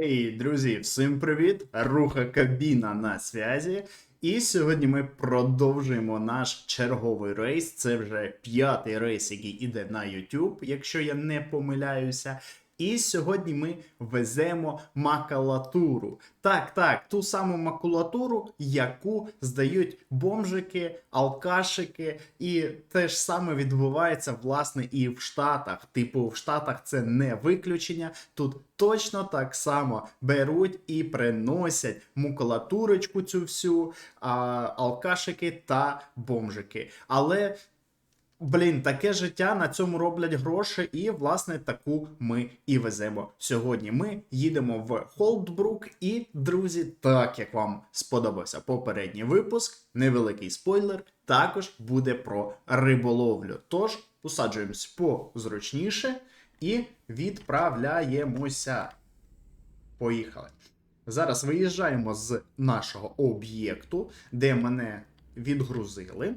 Ей, друзі, всім привіт! Руха кабіна на связі. І сьогодні ми продовжуємо наш черговий рейс. Це вже п'ятий рейс, який іде на YouTube, якщо я не помиляюся. І сьогодні ми веземо макулатуру. Так, так, ту саму макулатуру, яку здають бомжики, алкашики, і те ж саме відбувається власне і в Штатах. Типу, в Штатах це не виключення. Тут точно так само беруть і приносять макулатурочку цю всю, а, алкашики та бомжики. Але Блін, таке життя на цьому роблять гроші, і власне таку ми і веземо сьогодні. Ми їдемо в Холдбрук, і друзі, так як вам сподобався попередній випуск, невеликий спойлер, також буде про риболовлю. Тож усаджуємось позручніше і відправляємося. Поїхали. Зараз виїжджаємо з нашого об'єкту, де мене відгрузили.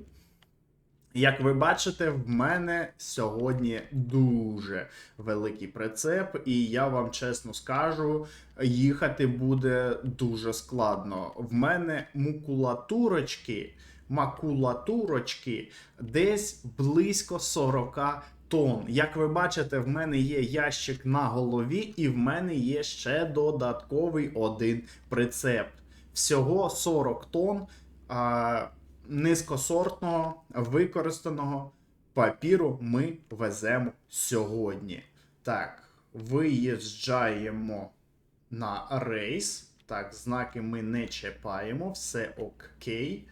Як ви бачите, в мене сьогодні дуже великий прицеп, і я вам чесно скажу, їхати буде дуже складно. В мене мукулатурочки, макулатурочки десь близько 40 тонн. Як ви бачите, в мене є ящик на голові, і в мене є ще додатковий один прицеп. Всього 40 тонн. А, низькосортного використаного папіру ми веземо сьогодні. Так, виїжджаємо на рейс. Так, знаки ми не чіпаємо, все окей.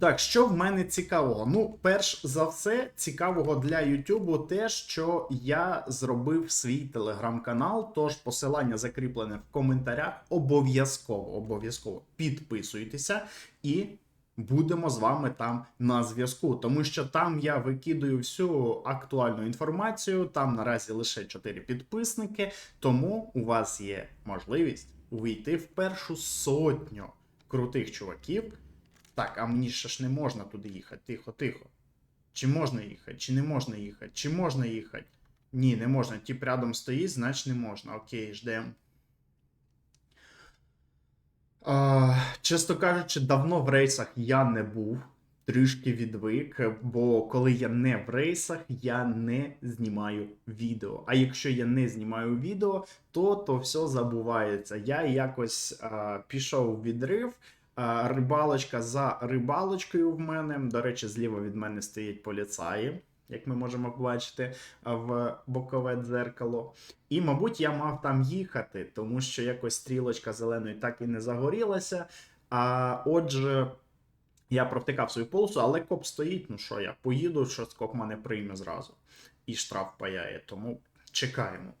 Так, що в мене цікавого? Ну, перш за все, цікавого для Ютубу те, що я зробив свій телеграм-канал, тож посилання закріплене в коментарях. Обов'язково, обов'язково підписуйтеся і будемо з вами там на зв'язку. Тому що там я викидаю всю актуальну інформацію. Там наразі лише 4 підписники, тому у вас є можливість увійти в першу сотню крутих чуваків. Так, а мені ще ж не можна туди їхати. Тихо, тихо. Чи можна їхати, чи не можна їхати, чи можна їхати? Ні, не можна. Тіп рядом стоїть, значить не можна. Окей, ждемо. А, чесно кажучи, давно в рейсах я не був. Трішки відвик, бо коли я не в рейсах, я не знімаю відео. А якщо я не знімаю відео, то то все забувається. Я якось а, пішов в відрив. А, рибалочка за рибалочкою в мене. До речі, зліва від мене стоять поліцаї, як ми можемо побачити в бокове дзеркало. І, мабуть, я мав там їхати, тому що якось стрілочка зеленої так і не загорілася. А отже, я провтикав свою полосу, але коп стоїть. Ну що, я поїду, що коп мене прийме зразу. І штраф паяє, тому чекаємо.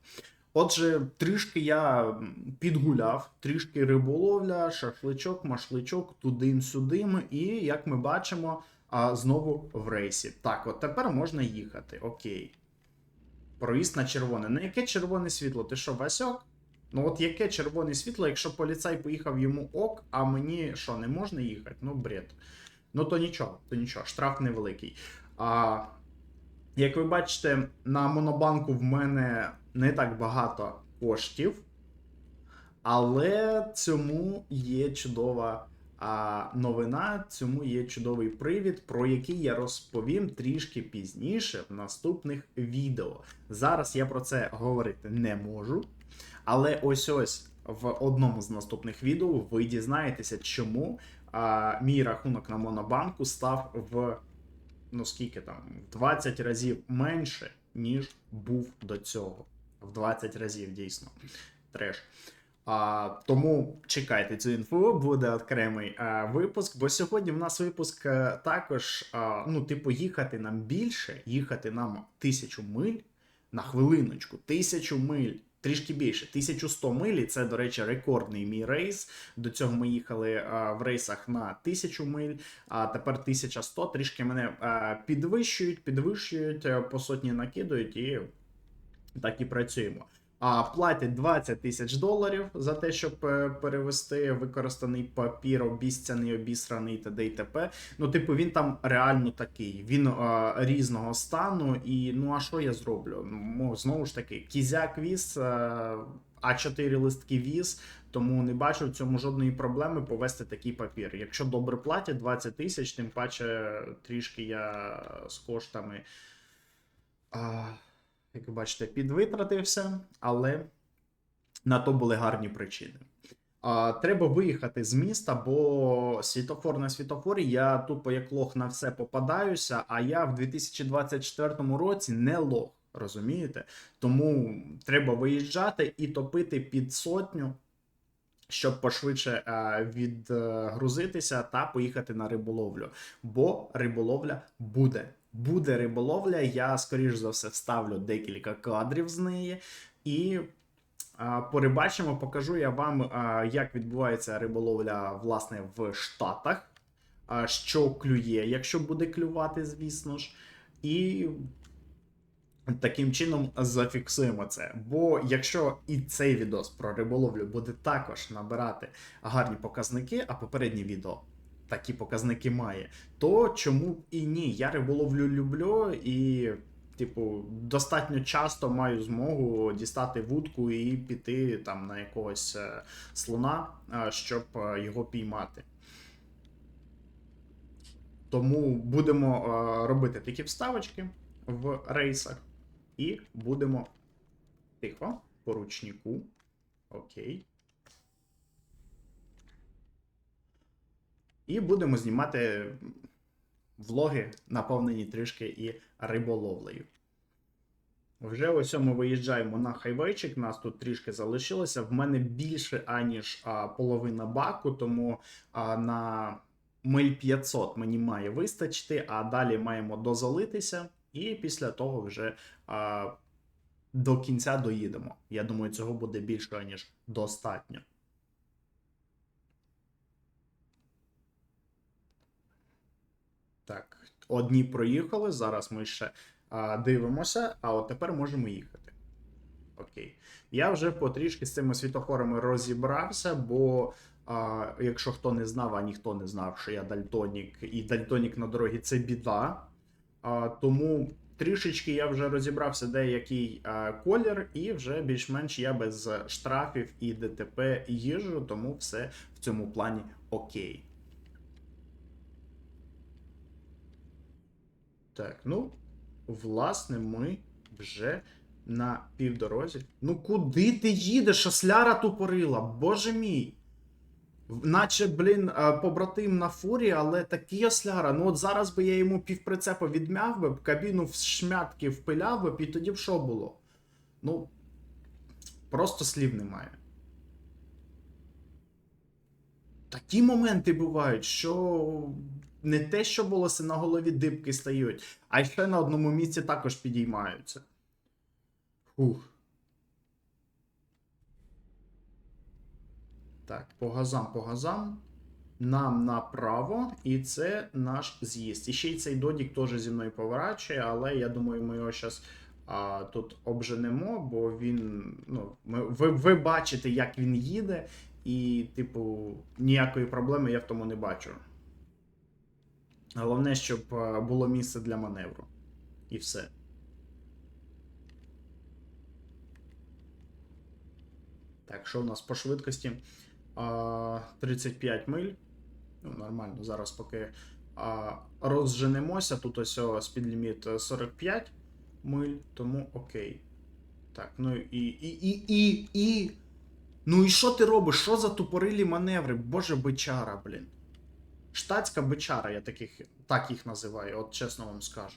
Отже, трішки я підгуляв, трішки риболовля, шашличок, машличок, тудим-сюдим, і як ми бачимо, а, знову в рейсі. Так, от тепер можна їхати. Окей. Проїзд на червоне. На яке червоне світло? Ти що, Васьок? Ну от яке червоне світло, якщо поліцай поїхав йому ок, а мені що, не можна їхати? Ну, бред. Ну то нічого, то нічого, штраф невеликий. А, Як ви бачите, на Монобанку в мене не так багато коштів, але цьому є чудова а, новина, цьому є чудовий привід, про який я розповім трішки пізніше в наступних відео. Зараз я про це говорити не можу. Але ось ось в одному з наступних відео ви дізнаєтеся, чому а, мій рахунок на Монобанку став в ну скільки там, в 20 разів менше, ніж був до цього. В 20 разів дійсно. Треш. А, Тому чекайте цю інфу, буде окремий а, випуск. Бо сьогодні в нас випуск а, також, а, ну, типу, їхати нам більше, їхати нам тисячу миль на хвилиночку, тисячу миль. Трішки більше, 1100 миль, це, до речі, рекордний мій рейс. До цього ми їхали а, в рейсах на 1000 миль, а тепер 1100. Трішки мене а, підвищують, підвищують, по сотні накидують і так і працюємо. А платять 20 тисяч доларів за те, щоб е, перевести використаний папір, обіцяний, обісраний т.д. і т.п. Ну, типу, він там реально такий. Він а, різного стану. І ну а що я зроблю? Ну, знову ж таки, кізяк віз. А, А4 листки віз, тому не бачу в цьому жодної проблеми повести такий папір. Якщо добре платять 20 тисяч, тим паче трішки я з коштами, а, як ви бачите, підвитратився, але на то були гарні причини. А, треба виїхати з міста, бо світофор на світофорі. Я тупо як лох на все попадаюся, а я в 2024 році не лох. Розумієте? Тому треба виїжджати і топити під сотню, щоб пошвидше е, відгрузитися та поїхати на риболовлю. Бо риболовля буде. Буде риболовля. Я, скоріш за все, вставлю декілька кадрів з неї. І Порибачимо, покажу я вам, як відбувається риболовля власне в Штатах, що клює, якщо буде клювати, звісно ж. І таким чином зафіксуємо це. Бо якщо і цей відос про риболовлю буде також набирати гарні показники, а попереднє відео такі показники має, то чому б і ні? Я риболовлю люблю і типу, достатньо часто маю змогу дістати вудку і піти там на якогось е, слона, е, щоб е, його піймати. Тому будемо робити такі вставочки в рейсах, і будемо тихо, по ручнику. Окей. І будемо знімати влоги, наповнені трішки і риболовлею. Вже ось ми виїжджаємо на хайвейчик, нас тут трішки залишилося. В мене більше, аніж а, половина баку, тому а, на миль 500 мені має вистачити, а далі маємо дозалитися, і після того вже а, до кінця доїдемо. Я думаю, цього буде більше, аніж достатньо. Так, одні проїхали. Зараз ми ще а, дивимося, а от тепер можемо їхати. Окей. Я вже потрішки з цими світофорами розібрався, бо а, якщо хто не знав, а ніхто не знав, що я дальтонік, і дальтонік на дорогі це біда. А, тому трішечки я вже розібрався, де який а, колір, і вже більш-менш я без штрафів і ДТП їжджу, тому все в цьому плані окей. Так, ну, власне, ми вже на півдорозі. Ну, куди ти їдеш? Шосляра тупорила, боже мій. Наче, блін, побратим на фурі, але такий осляра. Ну от зараз би я йому півприцепа відмяв би, кабіну в шмятки впиляв би, і тоді б що було? Ну, просто слів немає. Такі моменти бувають, що не те, що волоси на голові дибки стають, а ще на одному місці також підіймаються. Фух. Так, по газам, по газам. Нам направо, і це наш з'їзд. І ще й цей додік теж зі мною поворачує, але я думаю, ми його зараз тут обженемо, бо він. Ну, ми, ви, ви бачите, як він їде, і, типу, ніякої проблеми я в тому не бачу. Головне, щоб е, було місце для маневру. І все. Так, що у нас по швидкості? 35 миль. Ну, нормально, зараз поки розженемося. Тут ось спідліміт 45 миль, тому окей. Так, ну і. і, і, і, і. Ну і що ти робиш? Що за тупорилі маневри? Боже бичара, блін. Штатська бичара, я таких, так їх називаю, от чесно вам скажу.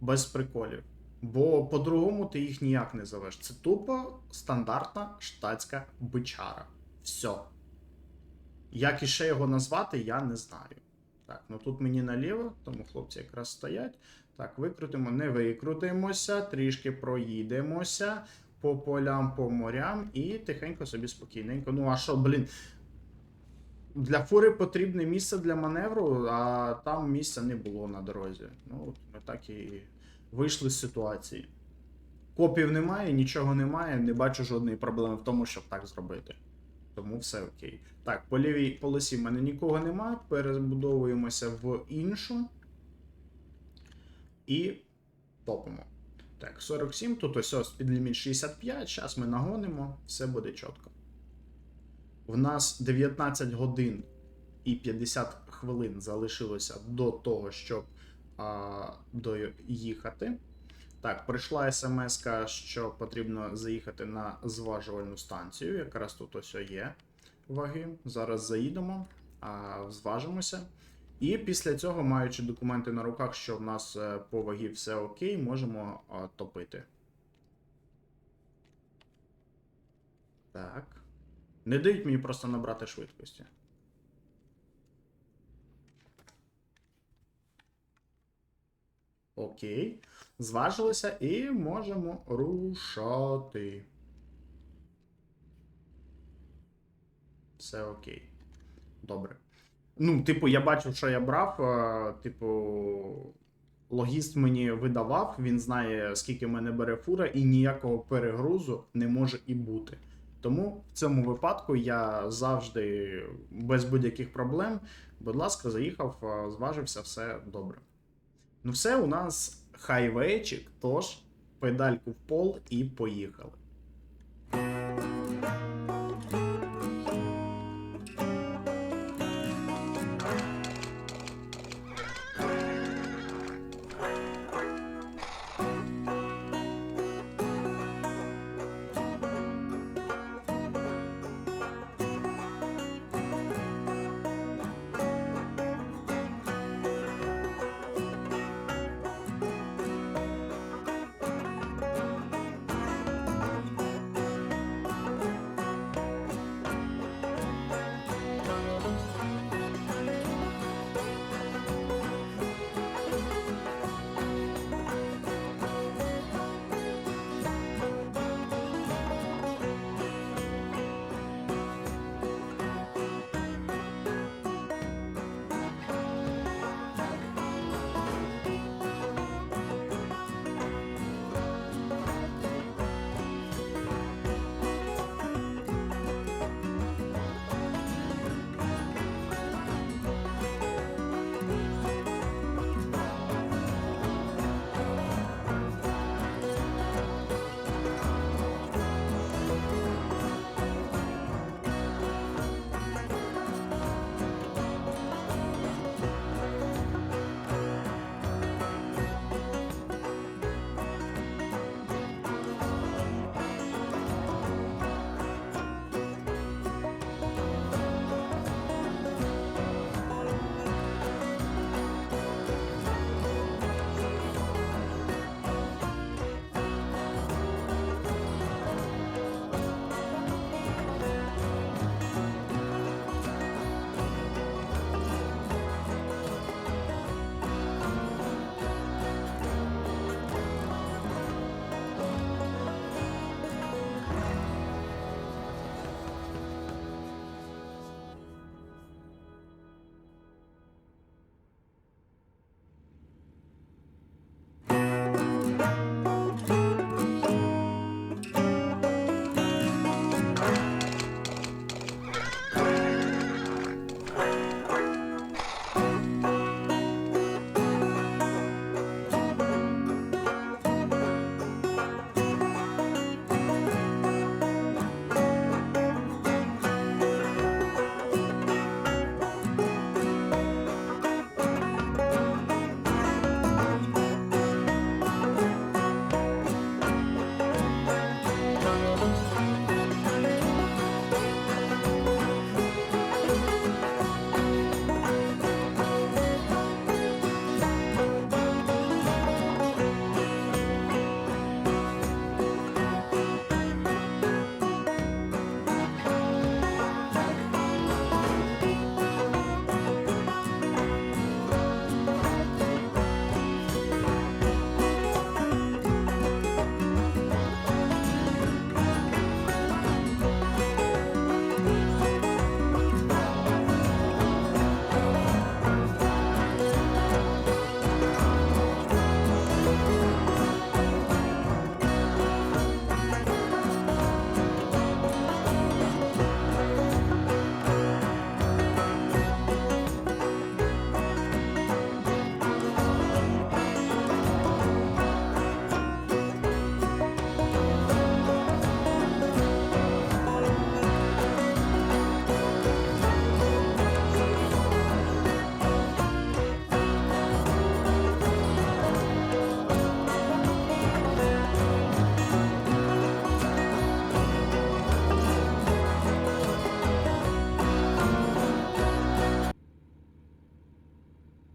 Без приколів. Бо по-другому ти їх ніяк не зовеш. Це тупо стандартна штатська бичара. Все. Як іще його назвати, я не знаю. Так, ну тут мені наліво, тому хлопці якраз стоять. Так, викрутимо, не викрутимося, трішки проїдемося по полям, по морям і тихенько собі спокійненько. Ну, а що, блін, для фури потрібне місце для маневру, а там місця не було на дорозі. Ну, ми так і вийшли з ситуації. Копів немає, нічого немає, не бачу жодної проблеми в тому, щоб так зробити. Тому все окей. Так, по лівій полосі в мене нікого немає. Перебудовуємося в іншу. І топимо. Так, 47, тут ось ось підліміт 65, зараз ми нагонимо, все буде чітко. В нас 19 годин і 50 хвилин залишилося до того, щоб а, доїхати. Так, прийшла смс, що потрібно заїхати на зважувальну станцію. Якраз тут ось є ваги. Зараз заїдемо, а, зважимося. І після цього, маючи документи на руках, що в нас е, по вагі все окей, можемо топити. Так. Не дають мені просто набрати швидкості. Окей. Зважилися і можемо рушати. Все окей. Добре. Ну, типу, я бачив, що я брав. е, Типу, логіст мені видавав, він знає, скільки в мене бере фура, і ніякого перегрузу не може і бути. Тому в цьому випадку я завжди без будь-яких проблем, будь ласка, заїхав, е, зважився, все добре. Ну, все, у нас хайвейчик, тож педальку в пол і поїхали.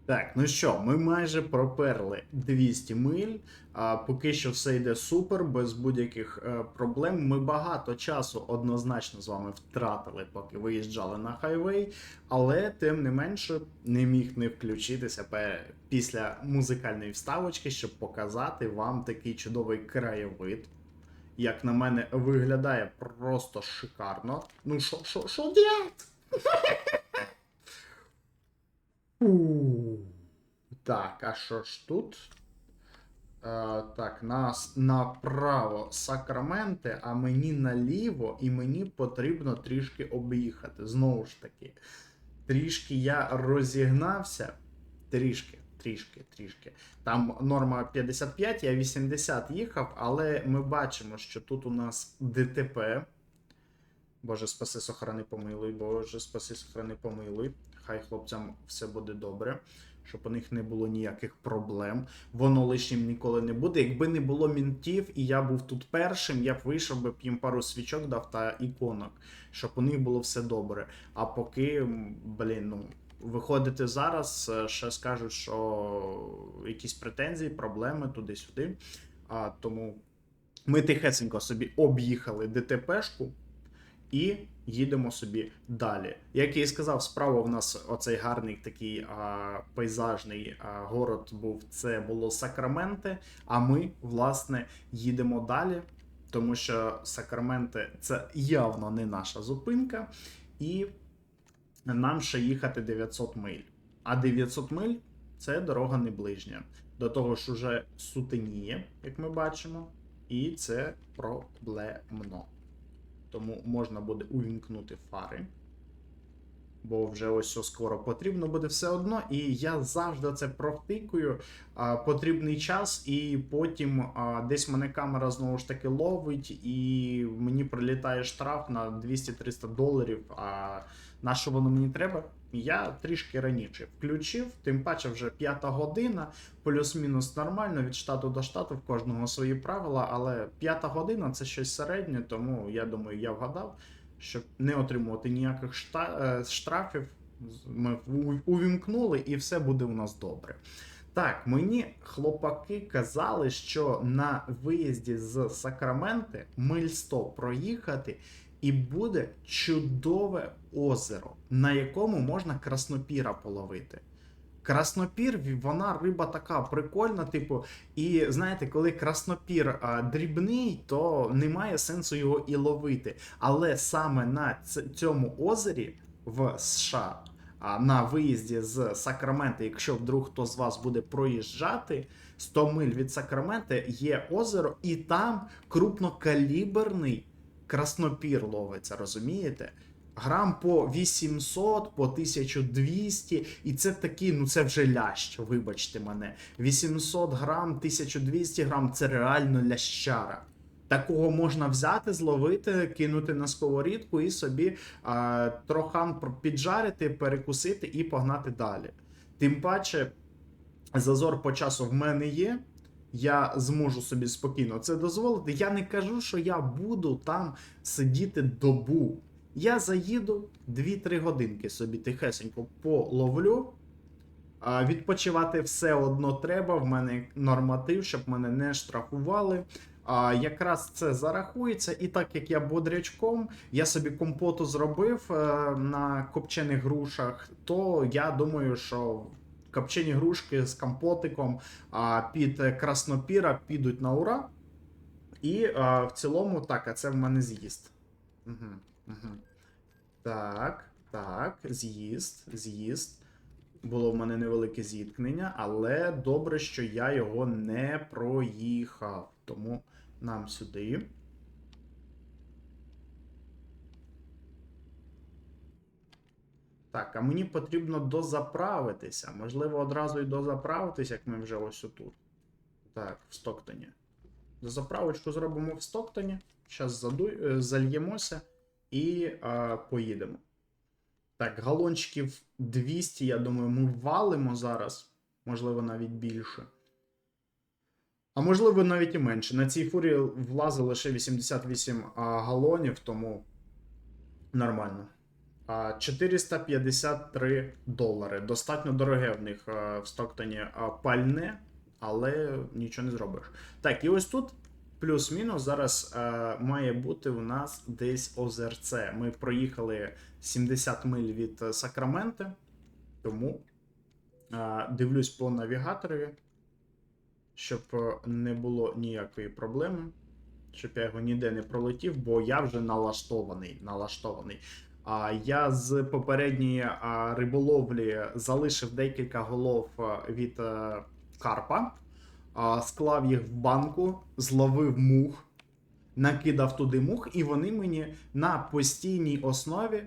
Так, ну що, ми майже проперли 200 миль. А поки що все йде супер, без будь-яких е, проблем. Ми багато часу однозначно з вами втратили, поки виїжджали на хайвей, але тим не менше не міг не включитися після музикальної вставочки, щоб показати вам такий чудовий краєвид. Як на мене, виглядає просто шикарно. Ну що, що, що дядь? Фу. Так, а що ж тут? Е, так, нас направо Сакраменте, а мені наліво, і мені потрібно трішки об'їхати. Знову ж таки, трішки я розігнався. Трішки, трішки, трішки. Там норма 55, я 80 їхав, але ми бачимо, що тут у нас ДТП. Боже, спаси сохрани помилуй, Боже, спаси сохрани помилуй. Хай хлопцям все буде добре, щоб у них не було ніяких проблем. Воно лишнім ніколи не буде. Якби не було мінтів, і я був тут першим, я б вийшов би б їм пару свічок дав та іконок, щоб у них було все добре. А поки, блін, ну. Виходити зараз, е, ще скажуть, що якісь претензії, проблеми туди-сюди. А, тому ми тихесенько собі об'їхали ДТПшку і їдемо собі далі. Як я і сказав, справа в нас оцей гарний такий а, пейзажний а, город був. Це було Сакраменте. А ми, власне, їдемо далі, тому що Сакраменте це явно не наша зупинка, і нам ще їхати 900 миль. А 900 миль це дорога не ближня. До того ж, уже сутеніє, як ми бачимо, і це проблемно. Тому можна буде увімкнути фари. Бо вже ось все скоро потрібно буде все одно. І я завжди це провтикую. А, потрібний час, і потім а, десь мене камера знову ж таки ловить, і мені прилітає штраф на 200-300 доларів. А на що воно мені треба? Я трішки раніше включив, тим паче вже п'ята година, плюс-мінус нормально від штату до штату, в кожного свої правила, але п'ята година це щось середнє, тому я думаю, я вгадав, щоб не отримувати ніяких шта- е, штрафів. Ми увімкнули і все буде у нас добре. Так, мені хлопаки казали, що на виїзді з Сакраменти миль 100 проїхати, і буде чудове озеро, на якому можна краснопіра половити. Краснопір, вона риба така прикольна, типу, і знаєте, коли краснопір а, дрібний, то немає сенсу його і ловити. Але саме на цьому озері в США, а, на виїзді з Сакрамента, якщо вдруг хто з вас буде проїжджати, 100 миль від Сакрамента є озеро, і там крупнокаліберний краснопір ловиться, розумієте? Грам по 800, по 1200, і це такі, ну це вже лящ, вибачте мене. 800 грам, 1200 грам це реально лящара. Такого можна взяти, зловити, кинути на сковорідку і собі а, трохан піджарити, перекусити і погнати далі. Тим паче, зазор по часу в мене є. Я зможу собі спокійно це дозволити. Я не кажу, що я буду там сидіти добу. Я заїду 2-3 годинки собі тихесенько половлю. А відпочивати все одно треба. В мене норматив, щоб мене не штрафували. А якраз це зарахується, і так як я бодрячком, я собі компоту зробив е, на копчених грушах, то я думаю, що копчені грушки з компотиком під краснопіра підуть на ура. І в цілому, так, а це в мене з'їзд. Угу, угу. Так, так, з'їзд, з'їзд. Було в мене невелике зіткнення, але добре, що я його не проїхав. Тому нам сюди. Так, а мені потрібно дозаправитися. Можливо, одразу і дозаправитися, як ми вже ось отут. Так, в Стоктоні. Дозаправочку зробимо в Стоктоні. Зараз задуй... е, зальємося і е, поїдемо. Так, галончиків 200, я думаю, ми валимо зараз. Можливо, навіть більше. А можливо, навіть і менше. На цій фурі влазить лише 88 а, галонів, тому нормально. А, 453 долари. Достатньо дороге в них а, в Стоктоні а, пальне, але нічого не зробиш. Так, і ось тут плюс-мінус зараз а, має бути у нас десь озерце. Ми проїхали 70 миль від е, Сакраменти, тому а, дивлюсь по навігаторові, щоб е, не було ніякої проблеми. Щоб я його ніде не пролетів, бо я вже налаштований. налаштований. А я з попередньої риболовлі залишив декілька голов від карпа, склав їх в банку, зловив мух, накидав туди мух, і вони мені на постійній основі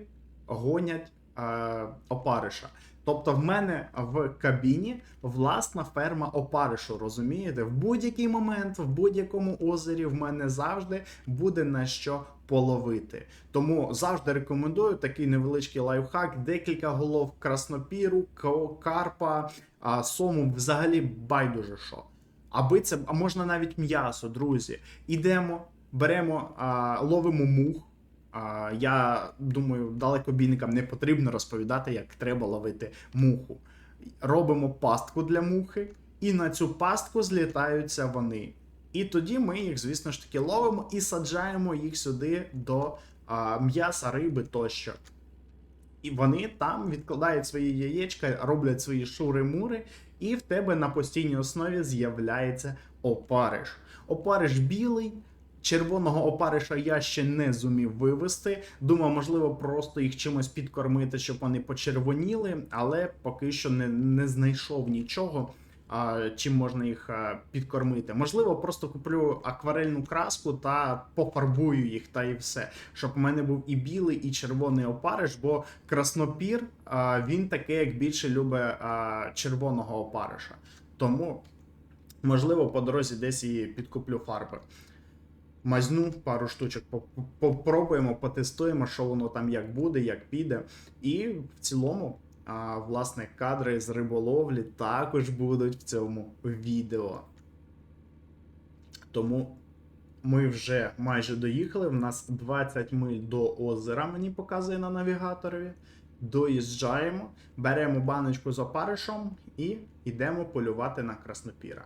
гонять а, опариша. Тобто в мене в кабіні власна ферма опаришу, розумієте? В будь-який момент, в будь-якому озері в мене завжди буде на що половити. Тому завжди рекомендую такий невеличкий лайфхак, декілька голов краснопіру, карпа, сому, взагалі байдуже що. Аби це, а можна навіть м'ясо, друзі. Ідемо, беремо, а, ловимо мух. А, я думаю, далекобійникам не потрібно розповідати, як треба ловити муху. Робимо пастку для мухи, і на цю пастку злітаються вони. І тоді ми їх, звісно ж таки, ловимо і саджаємо їх сюди до м'яса, риби тощо. І вони там відкладають свої яєчка, роблять свої шури-мури, і в тебе на постійній основі з'являється опариш. Опариш білий. Червоного опариша я ще не зумів вивести. Думав, можливо, просто їх чимось підкормити, щоб вони почервоніли, але поки що не, не знайшов нічого, чим можна їх підкормити. Можливо, просто куплю акварельну краску та пофарбую їх, та і все. Щоб у мене був і білий, і червоний опариш, бо краснопір він такий, як більше любить червоного опариша. Тому, можливо, по дорозі десь і підкуплю фарби. Мазну пару штучок, по- по- попробуємо, потестуємо, що воно там як буде, як піде. І в цілому, а, власне, кадри з риболовлі також будуть в цьому відео. Тому ми вже майже доїхали. В нас 20 миль до озера, мені показує на навігаторові. Доїжджаємо, беремо баночку з опаришем і йдемо полювати на краснопіра.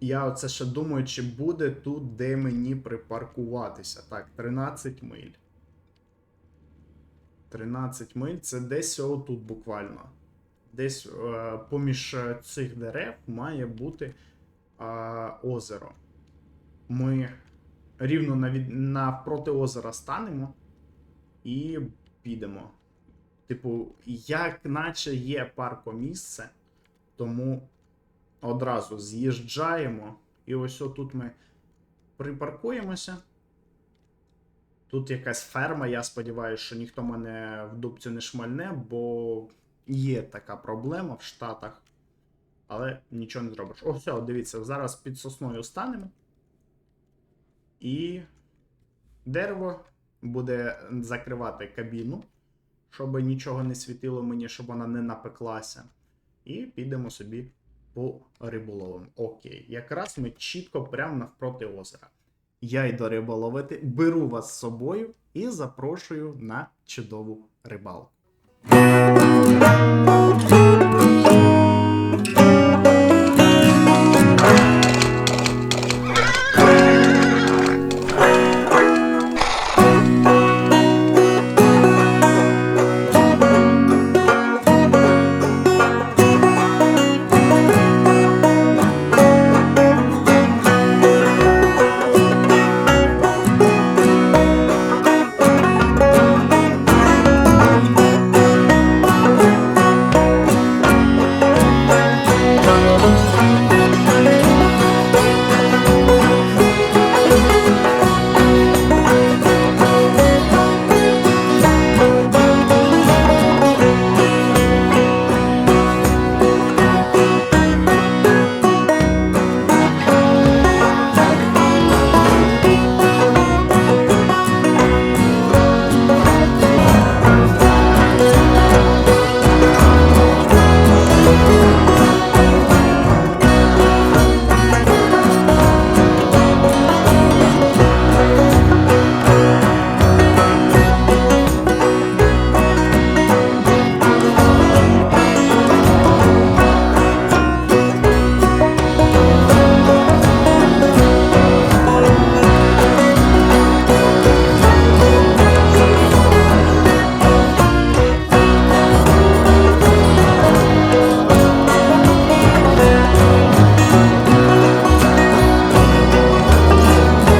Я оце ще думаю, чи буде тут, де мені припаркуватися. Так, 13 миль. 13 миль це десь отут буквально. Десь е, поміж е, цих дерев має бути е, озеро. Ми рівно навід... навпроти озера станемо і підемо. Типу, як наче є паркомісце, тому одразу з'їжджаємо. І ось отут ми припаркуємося. Тут якась ферма, я сподіваюся, що ніхто мене в дубцю не шмальне, бо є така проблема в Штатах. Але нічого не зробиш. О, все, дивіться, зараз під сосною станемо. І дерево буде закривати кабіну, щоб нічого не світило мені, щоб вона не напеклася. І підемо собі по риболовам. Окей, якраз ми чітко прямо навпроти озера. Я йду риболовити, беру вас з собою і запрошую на чудову рибалку.